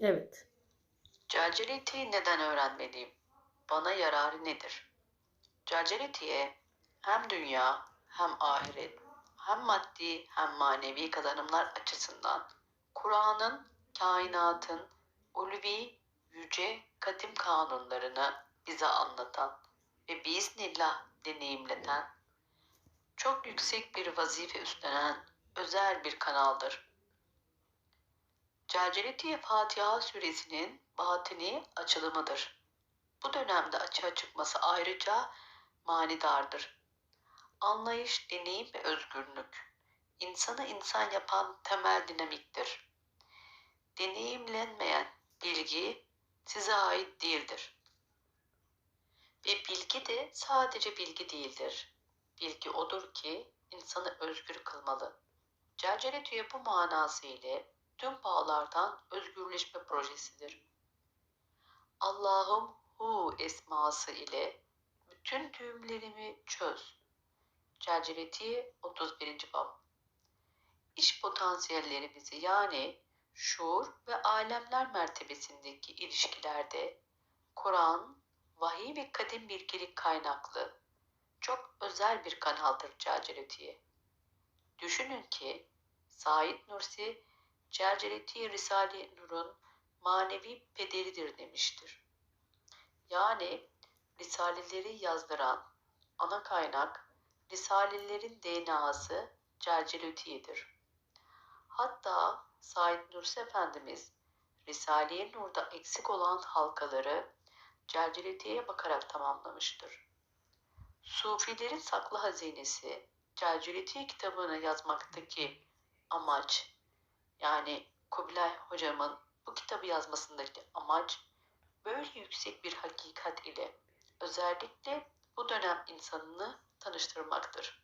Evet. Caceliti'yi neden öğrenmeliyim? Bana yararı nedir? Caceliti'ye hem dünya hem ahiret hem maddi hem manevi kazanımlar açısından Kur'an'ın, kainatın ulvi, yüce, kadim kanunlarını bize anlatan ve biiznillah deneyimleten, çok yüksek bir vazife üstlenen özel bir kanaldır. Cacelitiye Fatiha suresinin batini açılımıdır. Bu dönemde açığa çıkması ayrıca manidardır. Anlayış, deneyim ve özgürlük insanı insan yapan temel dinamiktir. Deneyimlenmeyen bilgi size ait değildir. Ve bilgi de sadece bilgi değildir. Bilgi odur ki insanı özgür kılmalı. Caceletiye bu manası ile tüm bağlardan özgürleşme projesidir. Allah'ım hu esması ile bütün düğümlerimi çöz. Caceleti 31. bab. İş potansiyellerimizi yani şuur ve alemler mertebesindeki ilişkilerde Kur'an, vahiy ve kadim bilgelik kaynaklı çok özel bir kanaldır Caceletiye. Düşünün ki Said Nursi Cerceleti Risale-i Nur'un manevi pederidir demiştir. Yani Risaleleri yazdıran ana kaynak Risalelerin DNA'sı Cerceleti'dir. Hatta Said Nursi Efendimiz Risale-i Nur'da eksik olan halkaları Cerceleti'ye bakarak tamamlamıştır. Sufilerin saklı hazinesi Cerceleti kitabını yazmaktaki amaç yani Kubilay hocamın bu kitabı yazmasındaki amaç böyle yüksek bir hakikat ile özellikle bu dönem insanını tanıştırmaktır.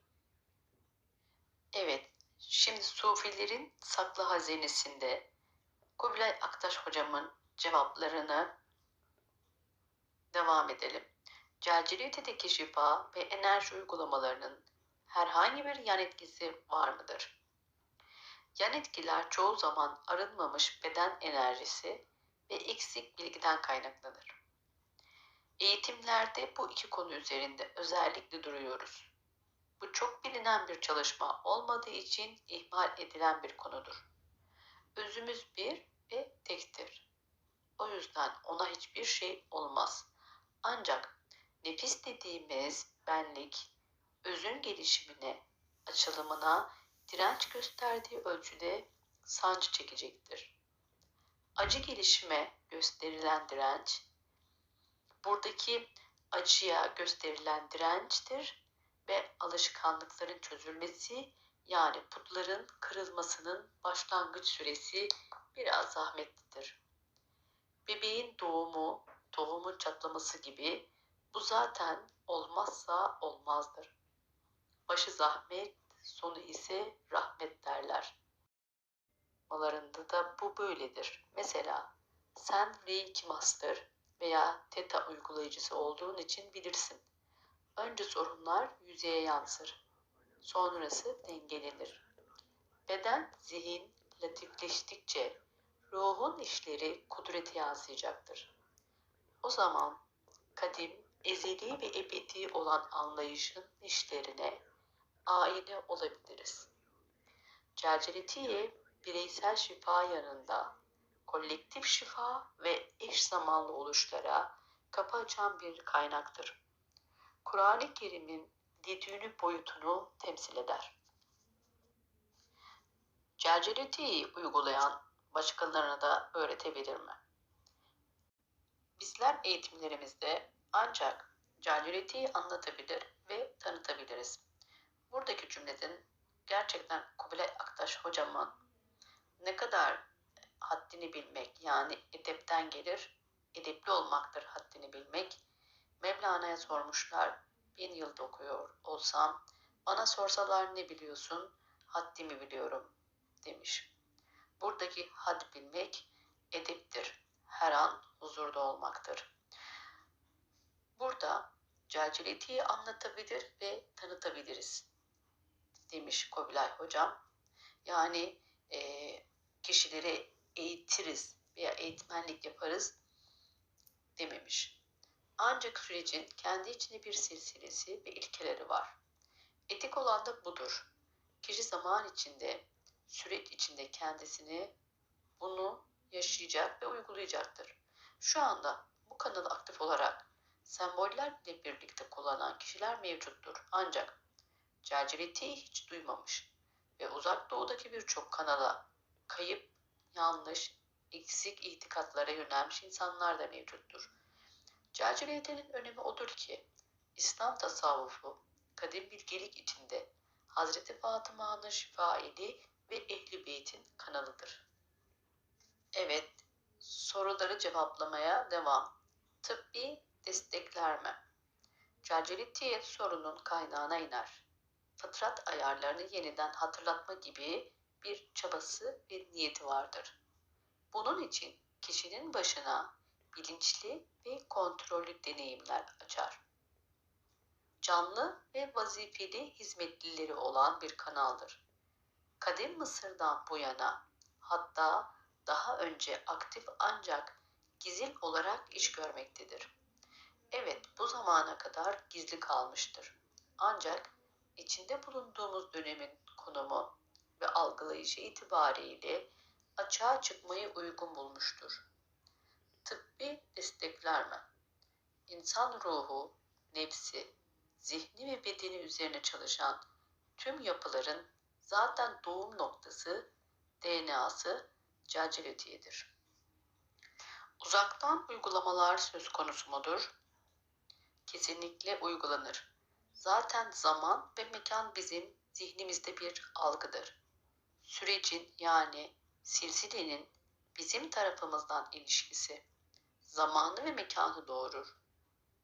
Evet, şimdi Sufilerin saklı hazinesinde Kubilay Aktaş hocamın cevaplarını devam edelim. Celciliyetedeki şifa ve enerji uygulamalarının herhangi bir yan etkisi var mıdır? Yan etkiler çoğu zaman arınmamış beden enerjisi ve eksik bilgiden kaynaklanır. Eğitimlerde bu iki konu üzerinde özellikle duruyoruz. Bu çok bilinen bir çalışma olmadığı için ihmal edilen bir konudur. Özümüz bir ve tektir. O yüzden ona hiçbir şey olmaz. Ancak nefis dediğimiz benlik, özün gelişimine, açılımına direnç gösterdiği ölçüde sancı çekecektir. Acı gelişime gösterilen direnç, buradaki acıya gösterilen dirençtir ve alışkanlıkların çözülmesi yani putların kırılmasının başlangıç süresi biraz zahmetlidir. Bebeğin doğumu, tohumun çatlaması gibi bu zaten olmazsa olmazdır. Başı zahmet, sonu ise rahmet derler. Malarında da bu böyledir. Mesela sen Reiki Master veya Theta uygulayıcısı olduğun için bilirsin. Önce sorunlar yüzeye yansır. Sonrası dengelenir. Beden, zihin latifleştikçe ruhun işleri kudrete yansıyacaktır. O zaman kadim, ezeli ve ebedi olan anlayışın işlerine aile olabiliriz. Cerceletiye bireysel şifa yanında kolektif şifa ve eş zamanlı oluşlara kapı açan bir kaynaktır. Kur'an-ı Kerim'in didünü boyutunu temsil eder. Cerceletiyi uygulayan başkalarına da öğretebilir mi? Bizler eğitimlerimizde ancak Cerceletiyi anlatabilir ve tanıtabiliriz. Buradaki cümlenin gerçekten Kubilay Aktaş hocamın ne kadar haddini bilmek yani edepten gelir, edepli olmaktır haddini bilmek. Mevlana'ya sormuşlar, bin yılda okuyor olsam, bana sorsalar ne biliyorsun, haddimi biliyorum demiş. Buradaki had bilmek edeptir, her an huzurda olmaktır. Burada Celceleti'yi anlatabilir ve tanıtabiliriz demiş Kubilay Hocam. Yani e, kişileri eğitiriz veya eğitmenlik yaparız dememiş. Ancak sürecin kendi içinde bir silsilesi ve ilkeleri var. Etik olan da budur. Kişi zaman içinde, süreç içinde kendisini bunu yaşayacak ve uygulayacaktır. Şu anda bu kanalı aktif olarak sembollerle birlikte kullanan kişiler mevcuttur. Ancak ChatGPT'yi hiç duymamış ve uzak doğudaki birçok kanala kayıp, yanlış, eksik itikatlara yönelmiş insanlar da mevcuttur. ChatGPT'nin önemi odur ki İslam tasavvufu kadim bilgelik içinde Hazreti Fatıma'nın şifaili ve Ehli Beyt'in kanalıdır. Evet, soruları cevaplamaya devam. Tıbbi destekler mi? ChatGPT sorunun kaynağına iner. Fıtrat ayarlarını yeniden hatırlatma gibi bir çabası ve niyeti vardır. Bunun için kişinin başına bilinçli ve kontrollü deneyimler açar. Canlı ve vazifeli hizmetlileri olan bir kanaldır. Kadim Mısır'dan bu yana hatta daha önce aktif ancak gizil olarak iş görmektedir. Evet bu zamana kadar gizli kalmıştır. Ancak içinde bulunduğumuz dönemin konumu ve algılayışı itibariyle açığa çıkmayı uygun bulmuştur. Tıbbi destekler mi? İnsan ruhu, nefsi, zihni ve bedeni üzerine çalışan tüm yapıların zaten doğum noktası, DNA'sı caceletiyedir. Uzaktan uygulamalar söz konusu mudur? Kesinlikle uygulanır. Zaten zaman ve mekan bizim zihnimizde bir algıdır. Sürecin yani silsilenin bizim tarafımızdan ilişkisi zamanı ve mekanı doğurur.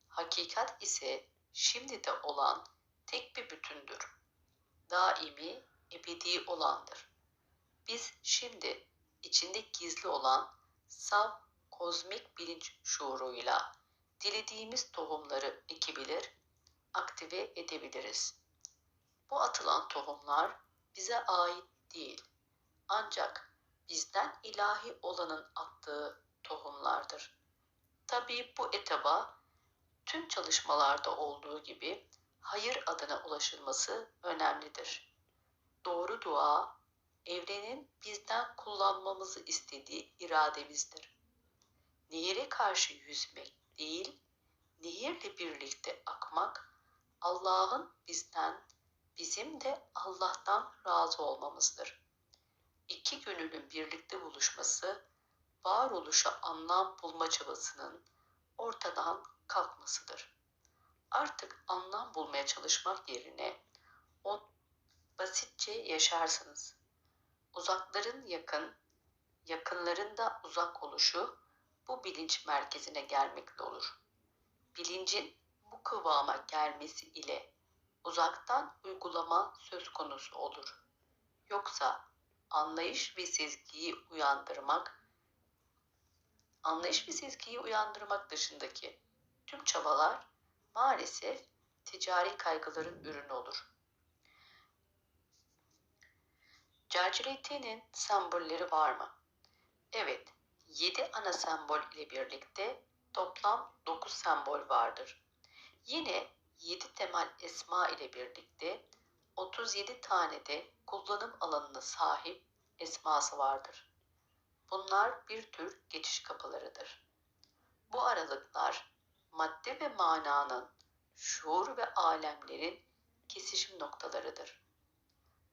Hakikat ise şimdi de olan tek bir bütündür. Daimi, ebedi olandır. Biz şimdi içinde gizli olan saf kozmik bilinç şuuruyla dilediğimiz tohumları ekebilir, aktive edebiliriz. Bu atılan tohumlar bize ait değil. Ancak bizden ilahi olanın attığı tohumlardır. Tabii bu etaba tüm çalışmalarda olduğu gibi hayır adına ulaşılması önemlidir. Doğru dua, evrenin bizden kullanmamızı istediği irademizdir. Nehire karşı yüzmek değil, nehirle birlikte akmak, Allah'ın bizden, bizim de Allah'tan razı olmamızdır. İki gönülün birlikte buluşması, varoluşa anlam bulma çabasının ortadan kalkmasıdır. Artık anlam bulmaya çalışmak yerine on basitçe yaşarsınız. Uzakların yakın, yakınların da uzak oluşu bu bilinç merkezine gelmekle olur. Bilincin kıvama gelmesi ile uzaktan uygulama söz konusu olur. Yoksa anlayış ve sezgiyi uyandırmak, anlayış ve sezgiyi uyandırmak dışındaki tüm çabalar maalesef ticari kaygıların ürünü olur. Cercirete'nin sembolleri var mı? Evet, 7 ana sembol ile birlikte toplam 9 sembol vardır. Yine 7 temel esma ile birlikte 37 tane de kullanım alanına sahip esması vardır. Bunlar bir tür geçiş kapılarıdır. Bu aralıklar madde ve mananın, şuur ve alemlerin kesişim noktalarıdır.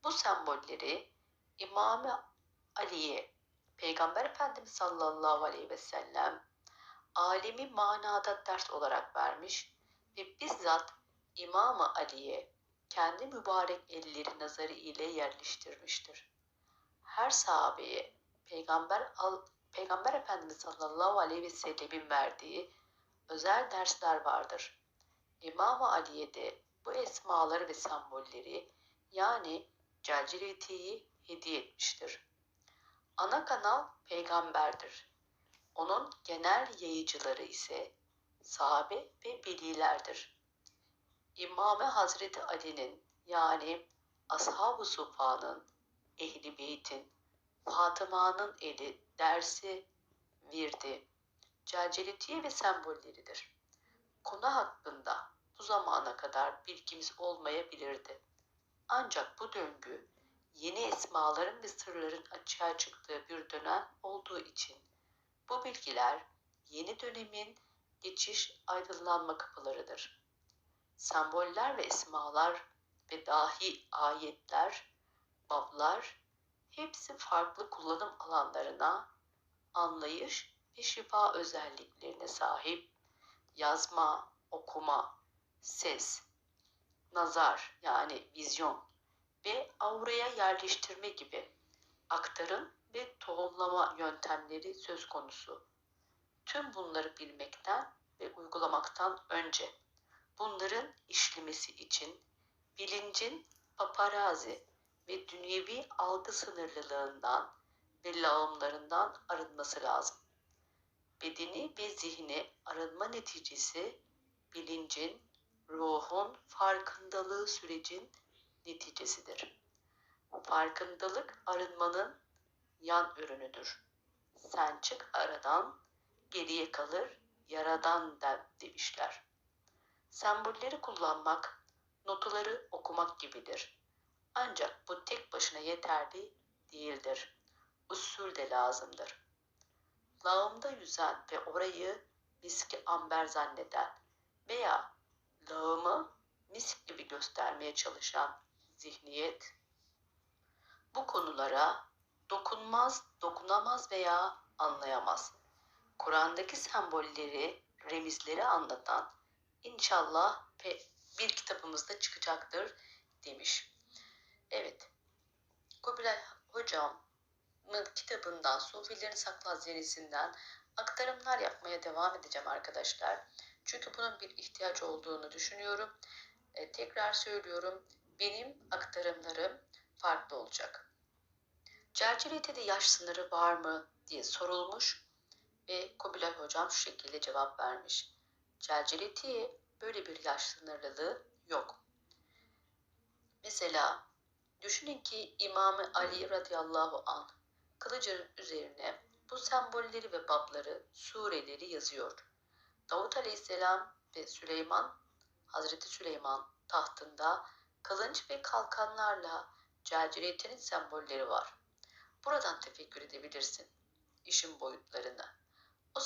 Bu sembolleri İmam Ali'ye Peygamber Efendimiz sallallahu aleyhi ve sellem alemi manada ders olarak vermiş ve bizzat İmam Ali'ye kendi mübarek elleri nazarı ile yerleştirmiştir. Her sahabeye Peygamber, Peygamber Efendimiz sallallahu aleyhi ve sellemin verdiği özel dersler vardır. İmam Ali'ye de bu esmaları ve sembolleri yani Celcileti'yi hediye etmiştir. Ana kanal peygamberdir. Onun genel yayıcıları ise sahabe ve velilerdir. İmame Hazreti Ali'nin yani Ashab-ı Sufa'nın, Ehli Beyt'in, Fatıma'nın eli dersi virdi, celceletiye ve sembolleridir. Konu hakkında bu zamana kadar bilgimiz olmayabilirdi. Ancak bu döngü yeni esmaların ve sırların açığa çıktığı bir dönem olduğu için bu bilgiler yeni dönemin geçiş aydınlanma kapılarıdır. Semboller ve esmalar ve dahi ayetler, bablar hepsi farklı kullanım alanlarına, anlayış ve şifa özelliklerine sahip yazma, okuma, ses, nazar yani vizyon ve auraya yerleştirme gibi aktarım ve tohumlama yöntemleri söz konusu. Tüm bunları bilmekten ve uygulamaktan önce bunların işlemesi için bilincin paparazi ve dünyevi algı sınırlılığından ve lağımlarından arınması lazım. Bedeni ve zihni arınma neticesi bilincin, ruhun farkındalığı sürecin neticesidir. Farkındalık arınmanın yan ürünüdür. Sen çık aradan, geriye kalır yaradan der demişler. Sembolleri kullanmak, notuları okumak gibidir. Ancak bu tek başına yeterli değildir. Usul de lazımdır. Lağımda yüzen ve orayı miski amber zanneden veya lağımı misk gibi göstermeye çalışan zihniyet bu konulara dokunmaz, dokunamaz veya anlayamaz. Kur'an'daki sembolleri, remizleri anlatan inşallah bir kitabımızda çıkacaktır demiş. Evet, Kubilay hocamın kitabından Sufilerin Saklı Hazinesinden aktarımlar yapmaya devam edeceğim arkadaşlar. Çünkü bunun bir ihtiyaç olduğunu düşünüyorum. E, tekrar söylüyorum, benim aktarımlarım farklı olacak. Cercilete'de yaş sınırı var mı diye sorulmuş ve Kubilay Hocam şu şekilde cevap vermiş. Celceletiye böyle bir yaş sınırlılığı yok. Mesela düşünün ki İmam Ali radıyallahu anh kılıcın üzerine bu sembolleri ve babları, sureleri yazıyor. Davut aleyhisselam ve Süleyman, Hazreti Süleyman tahtında kılınç ve kalkanlarla celciletenin sembolleri var. Buradan tefekkür edebilirsin işin boyutlarını.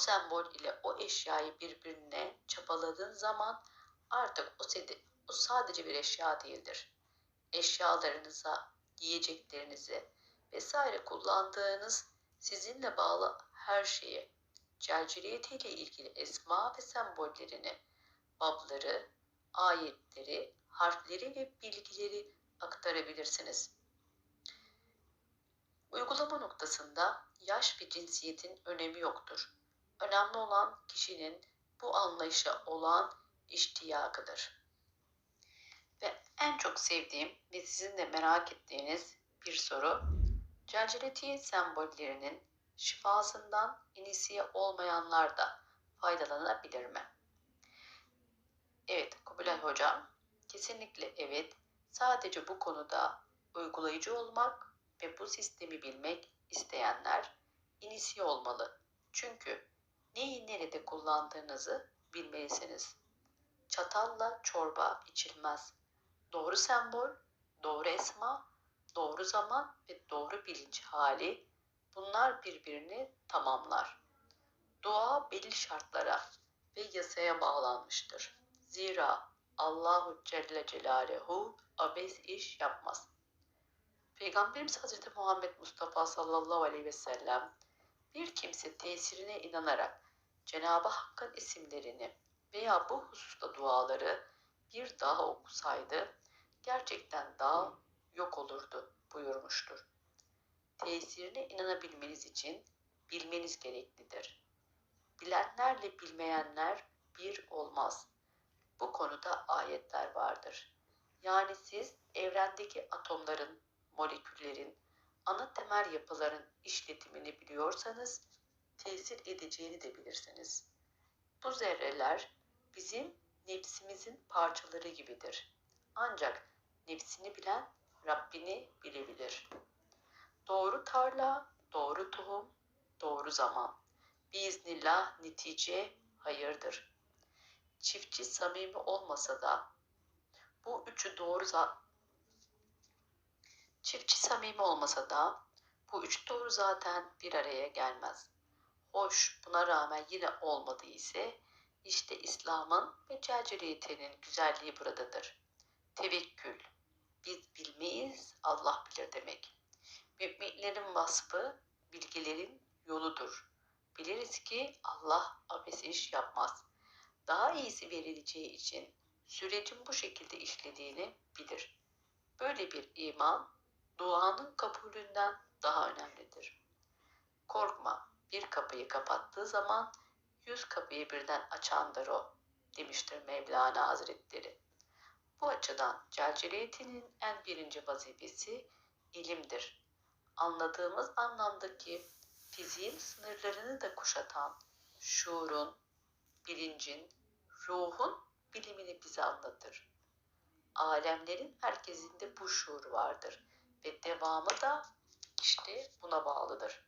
O sembol ile o eşyayı birbirine çabaladığın zaman artık o, sedi, o sadece bir eşya değildir. Eşyalarınıza, yiyeceklerinizi vesaire kullandığınız sizinle bağlı her şeyi, celciliyetiyle ilgili esma ve sembollerini, babları, ayetleri, harfleri ve bilgileri aktarabilirsiniz. Uygulama noktasında yaş ve cinsiyetin önemi yoktur. Önemli olan kişinin bu anlayışa olan iştiyakıdır. Ve en çok sevdiğim ve sizin de merak ettiğiniz bir soru, celceletiye sembollerinin şifasından inisiye olmayanlar da faydalanabilir mi? Evet Kubilay Hocam, kesinlikle evet. Sadece bu konuda uygulayıcı olmak ve bu sistemi bilmek isteyenler inisiye olmalı. Çünkü neyi nerede kullandığınızı bilmelisiniz. Çatalla çorba içilmez. Doğru sembol, doğru esma, doğru zaman ve doğru bilinç hali bunlar birbirini tamamlar. Dua belli şartlara ve yasaya bağlanmıştır. Zira Allahu Celle Celaluhu abes iş yapmaz. Peygamberimiz Hazreti Muhammed Mustafa sallallahu aleyhi ve sellem bir kimse tesirine inanarak Cenab-ı Hakk'ın isimlerini veya bu hususta duaları bir daha okusaydı gerçekten dağ yok olurdu buyurmuştur. Tesirine inanabilmeniz için bilmeniz gereklidir. Bilenlerle bilmeyenler bir olmaz. Bu konuda ayetler vardır. Yani siz evrendeki atomların, moleküllerin, ana temel yapıların işletimini biliyorsanız tesir edeceğini de bilirsiniz. Bu zerreler bizim nefsimizin parçaları gibidir. Ancak nefsini bilen Rabbini bilebilir. Doğru tarla, doğru tohum, doğru zaman Biiznillah netice hayırdır. Çiftçi samimi olmasa da bu üçü doğru Çiftçi samimi olmasa da bu üç doğru zaten bir araya gelmez. Hoş buna rağmen yine olmadı ise işte İslam'ın ve caceriyetinin güzelliği buradadır. Tevekkül. Biz bilmeyiz, Allah bilir demek. Müminlerin vasfı bilgilerin yoludur. Biliriz ki Allah abes iş yapmaz. Daha iyisi verileceği için sürecin bu şekilde işlediğini bilir. Böyle bir iman duanın kabulünden daha önemlidir. Korkma, bir kapıyı kapattığı zaman yüz kapıyı birden açandır o, demiştir Mevlana Hazretleri. Bu açıdan celceliyetinin en birinci vazifesi ilimdir. Anladığımız anlamdaki fiziğin sınırlarını da kuşatan şuurun, bilincin, ruhun bilimini bize anlatır. Alemlerin merkezinde bu şuur vardır ve devamı da işte buna bağlıdır.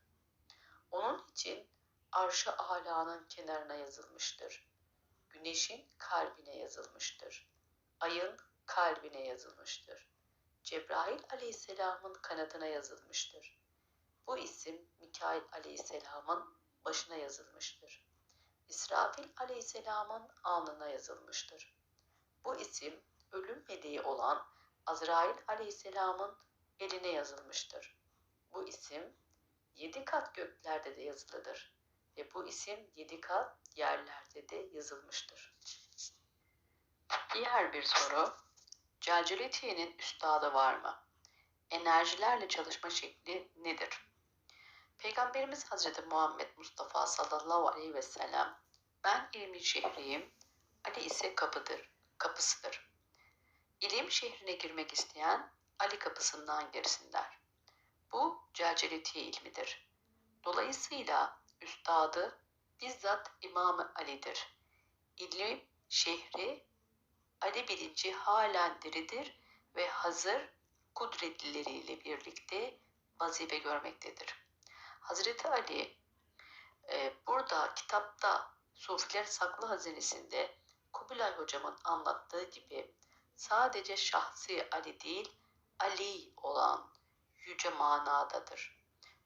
Onun için arş-ı kenarına yazılmıştır. Güneşin kalbine yazılmıştır. Ayın kalbine yazılmıştır. Cebrail aleyhisselamın kanadına yazılmıştır. Bu isim Mikail aleyhisselamın başına yazılmıştır. İsrafil aleyhisselamın alnına yazılmıştır. Bu isim ölüm meleği olan Azrail aleyhisselamın eline yazılmıştır. Bu isim yedi kat göklerde de yazılıdır ve bu isim yedi kat yerlerde de yazılmıştır. Diğer bir soru, Caceletiye'nin üstadı var mı? Enerjilerle çalışma şekli nedir? Peygamberimiz Hazreti Muhammed Mustafa sallallahu aleyhi ve sellem, ben ilmin şehriyim, Ali ise kapıdır, kapısıdır. İlim şehrine girmek isteyen Ali kapısından girsin der. Bu Caceletiye ilmidir. Dolayısıyla üstadı bizzat İmam Ali'dir. İlim şehri Ali bilinci halen diridir ve hazır kudretlileriyle birlikte vazife görmektedir. Hazreti Ali e, burada kitapta Sufiler Saklı Hazinesi'nde Kubilay hocamın anlattığı gibi sadece şahsi Ali değil Ali olan yüce manadadır.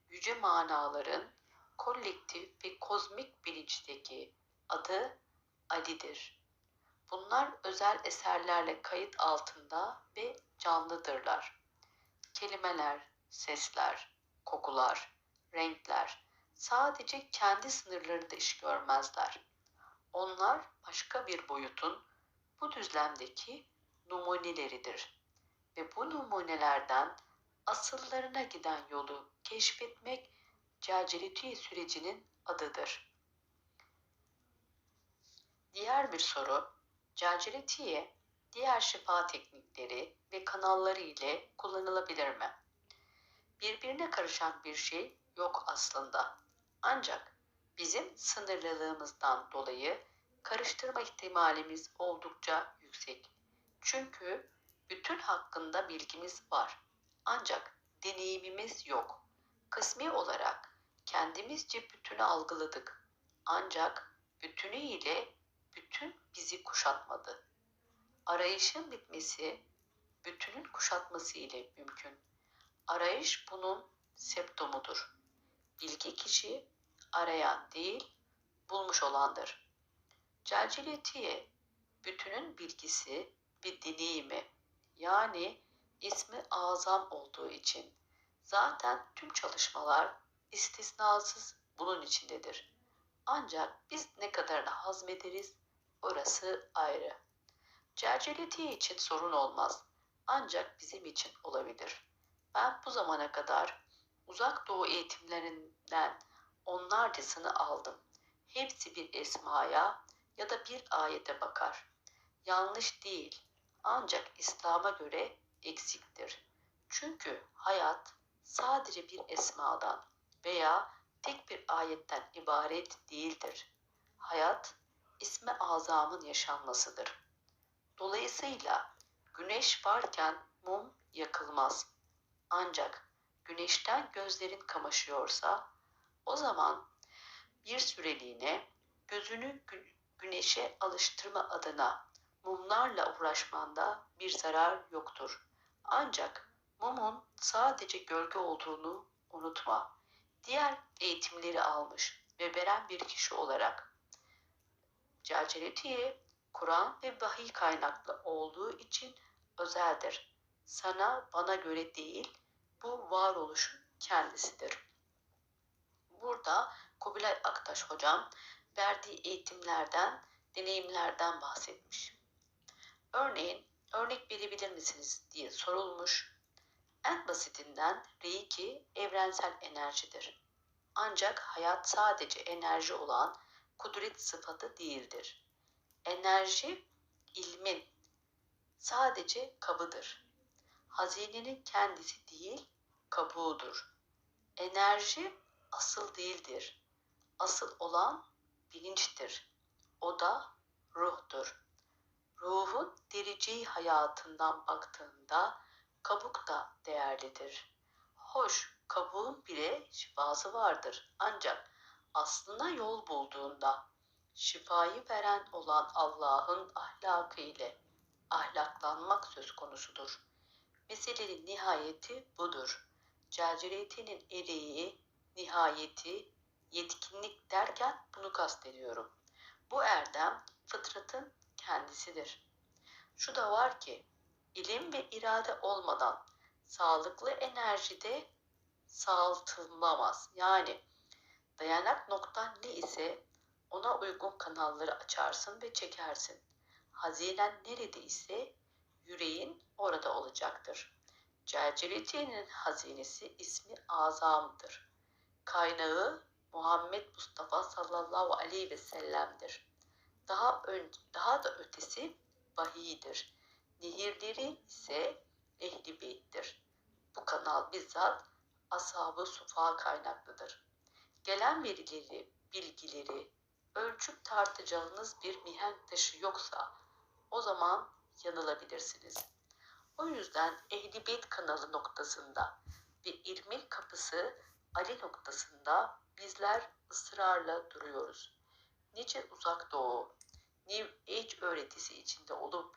Yüce manaların kolektif ve kozmik bilinçteki adı Ali'dir. Bunlar özel eserlerle kayıt altında ve canlıdırlar. Kelimeler, sesler, kokular, renkler sadece kendi sınırlarında iş görmezler. Onlar başka bir boyutun bu düzlemdeki numuneleridir. Ve bu numunelerden asıllarına giden yolu keşfetmek Caceletiye sürecinin adıdır. Diğer bir soru, Caceletiye diğer şifa teknikleri ve kanalları ile kullanılabilir mi? Birbirine karışan bir şey yok aslında. Ancak bizim sınırlılığımızdan dolayı karıştırma ihtimalimiz oldukça yüksek. Çünkü bütün hakkında bilgimiz var. Ancak deneyimimiz yok. Kısmi olarak kendimizce bütünü algıladık. Ancak bütünüyle bütün bizi kuşatmadı. Arayışın bitmesi bütünün kuşatması ile mümkün. Arayış bunun septomudur. Bilgi kişi arayan değil, bulmuş olandır. Celceletiye bütünün bilgisi ve deneyimi yani ismi azam olduğu için zaten tüm çalışmalar istisnasız bunun içindedir. Ancak biz ne kadarını hazmederiz orası ayrı. Cerceletiği için sorun olmaz. Ancak bizim için olabilir. Ben bu zamana kadar uzak doğu eğitimlerinden onlarcasını aldım. Hepsi bir esmaya ya da bir ayete bakar. Yanlış değil. Ancak İslam'a göre eksiktir. Çünkü hayat sadece bir esmadan veya tek bir ayetten ibaret değildir. Hayat ismi azamın yaşanmasıdır. Dolayısıyla güneş varken mum yakılmaz. Ancak güneşten gözlerin kamaşıyorsa o zaman bir süreliğine gözünü gü- güneşe alıştırma adına mumlarla uğraşmanda bir zarar yoktur. Ancak mumun sadece gölge olduğunu unutma. Diğer eğitimleri almış ve veren bir kişi olarak Caceretiye Kur'an ve vahiy kaynaklı olduğu için özeldir. Sana bana göre değil, bu varoluşun kendisidir. Burada Kubilay Aktaş hocam verdiği eğitimlerden, deneyimlerden bahsetmiş. Örneğin, örnek verebilir misiniz diye sorulmuş. En basitinden Reiki evrensel enerjidir. Ancak hayat sadece enerji olan kudret sıfatı değildir. Enerji ilmin sadece kabıdır. Hazinenin kendisi değil, kabuğudur. Enerji asıl değildir. Asıl olan bilinçtir. O da ruhtur. Ruhun dereceyi hayatından baktığında kabuk da değerlidir. Hoş, kabuğun bile şifası vardır. Ancak aslına yol bulduğunda şifayı veren olan Allah'ın ahlakı ile ahlaklanmak söz konusudur. Meselenin nihayeti budur. Caciretinin ereği, nihayeti, yetkinlik derken bunu kastediyorum. Bu erdem fıtratın kendisidir. Şu da var ki, ilim ve irade olmadan sağlıklı enerjide sağaltılmaz. Yani dayanak noktan ne ise ona uygun kanalları açarsın ve çekersin. Hazinen nerede ise yüreğin orada olacaktır. Celceletiye'nin hazinesi ismi azamdır. Kaynağı Muhammed Mustafa sallallahu aleyhi ve sellem'dir. Daha, ön, daha da ötesi vahiydir. Nehirleri ise ehli beyttir. Bu kanal bizzat ashab-ı sufa kaynaklıdır. Gelen verileri, bilgileri ölçüp tartacağınız bir mihenk taşı yoksa o zaman yanılabilirsiniz. O yüzden Ehli Beyt kanalı noktasında ve ilmin kapısı Ali noktasında bizler ısrarla duruyoruz. Nice uzak doğu, New Age öğretisi içinde olup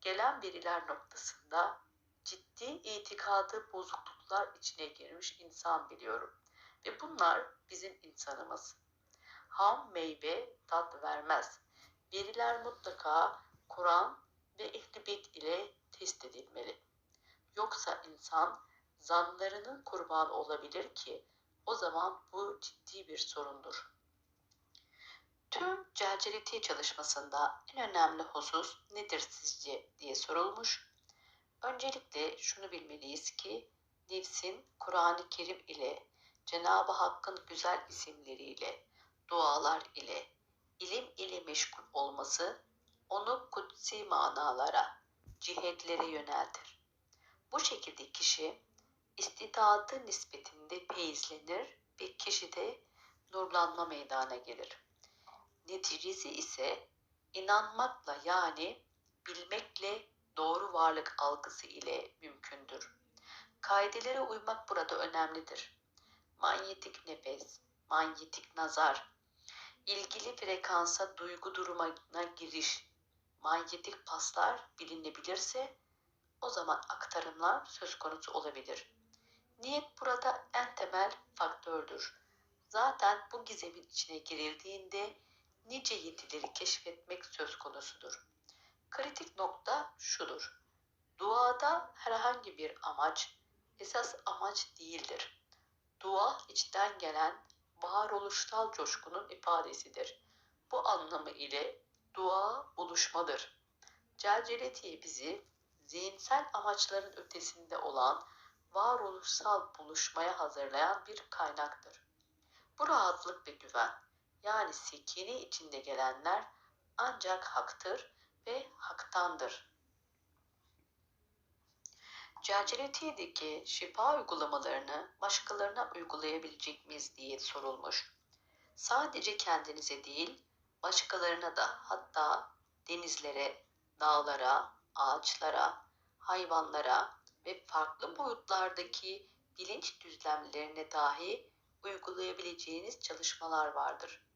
gelen veriler noktasında ciddi itikadı bozukluklar içine girmiş insan biliyorum. Ve bunlar bizim insanımız. Ham meyve tat vermez. Veriler mutlaka Kur'an ve Ehl-i Beyt ile test edilmeli. Yoksa insan zanlarının kurbanı olabilir ki o zaman bu ciddi bir sorundur. Tüm celceliti çalışmasında en önemli husus nedir sizce diye sorulmuş. Öncelikle şunu bilmeliyiz ki nefsin Kur'an-ı Kerim ile Cenab-ı Hakk'ın güzel isimleriyle, dualar ile, ilim ile meşgul olması onu kutsi manalara, cihetlere yöneltir. Bu şekilde kişi istidadı nispetinde peyizlenir ve kişide nurlanma meydana gelir. Neticesi ise inanmakla yani bilmekle doğru varlık algısı ile mümkündür. Kaidelere uymak burada önemlidir. Manyetik nefes, manyetik nazar, ilgili frekansa duygu durumuna giriş, manyetik paslar bilinebilirse o zaman aktarımlar söz konusu olabilir. Niyet burada en temel faktördür. Zaten bu gizemin içine girildiğinde nice yetileri keşfetmek söz konusudur. Kritik nokta şudur. Duada herhangi bir amaç esas amaç değildir. Dua içten gelen varoluşsal coşkunun ifadesidir. Bu anlamı ile dua buluşmadır. Celceletiye bizi zihinsel amaçların ötesinde olan varoluşsal buluşmaya hazırlayan bir kaynaktır. Bu rahatlık ve güven yani sekine içinde gelenler ancak haktır ve haktandır. Celceletiye'deki şifa uygulamalarını başkalarına uygulayabilecek miyiz diye sorulmuş. Sadece kendinize değil, başkalarına da hatta denizlere, dağlara, ağaçlara, hayvanlara ve farklı boyutlardaki bilinç düzlemlerine dahi uygulayabileceğiniz çalışmalar vardır.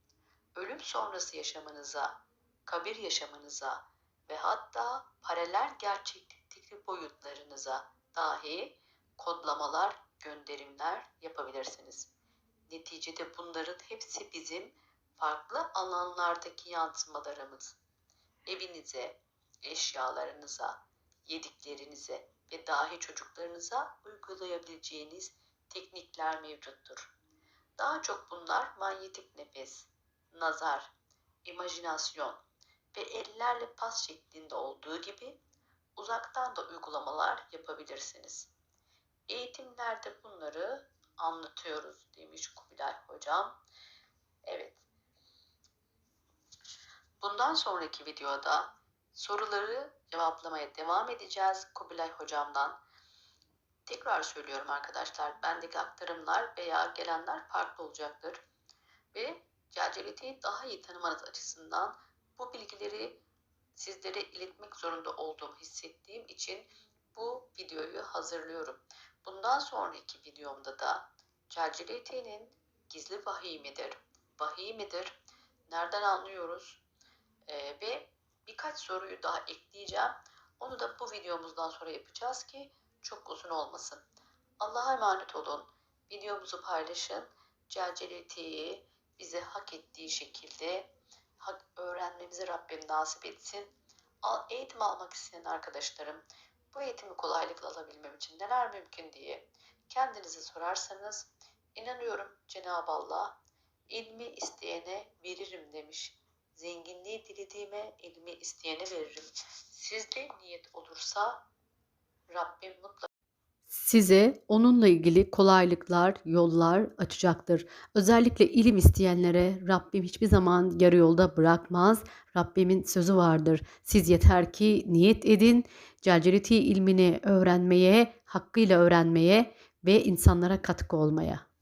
Ölüm sonrası yaşamınıza, kabir yaşamınıza ve hatta paralel gerçeklikteki boyutlarınıza dahi kodlamalar, gönderimler yapabilirsiniz. Neticede bunların hepsi bizim farklı alanlardaki yansımalarımız. Evinize, eşyalarınıza, yediklerinize ve dahi çocuklarınıza uygulayabileceğiniz teknikler mevcuttur. Daha çok bunlar manyetik nefes, nazar, imajinasyon ve ellerle pas şeklinde olduğu gibi uzaktan da uygulamalar yapabilirsiniz. Eğitimlerde bunları anlatıyoruz demiş Kubilay hocam. Evet. Bundan sonraki videoda soruları cevaplamaya devam edeceğiz Kubilay hocamdan. Tekrar söylüyorum arkadaşlar, bendeki aktarımlar veya gelenler farklı olacaktır. Ve Cacelite'yi daha iyi tanımanız açısından bu bilgileri sizlere iletmek zorunda olduğumu hissettiğim için bu videoyu hazırlıyorum. Bundan sonraki videomda da Cacelite'nin gizli vahiy midir? Vahiy midir? Nereden anlıyoruz? Ee, ve birkaç soruyu daha ekleyeceğim. Onu da bu videomuzdan sonra yapacağız ki çok uzun olmasın. Allah'a emanet olun. Videomuzu paylaşın. Cacelite'yi bize hak ettiği şekilde hak, öğrenmemizi Rabbim nasip etsin. Al, eğitim almak isteyen arkadaşlarım bu eğitimi kolaylıkla alabilmem için neler mümkün diye kendinize sorarsanız inanıyorum Cenab-ı Allah ilmi isteyene veririm demiş. Zenginliği dilediğime ilmi isteyene veririm. Sizde niyet olursa Rabbim mutlaka size onunla ilgili kolaylıklar, yollar açacaktır. Özellikle ilim isteyenlere Rabbim hiçbir zaman yarı yolda bırakmaz. Rabbimin sözü vardır. Siz yeter ki niyet edin, Celceliti ilmini öğrenmeye, hakkıyla öğrenmeye ve insanlara katkı olmaya.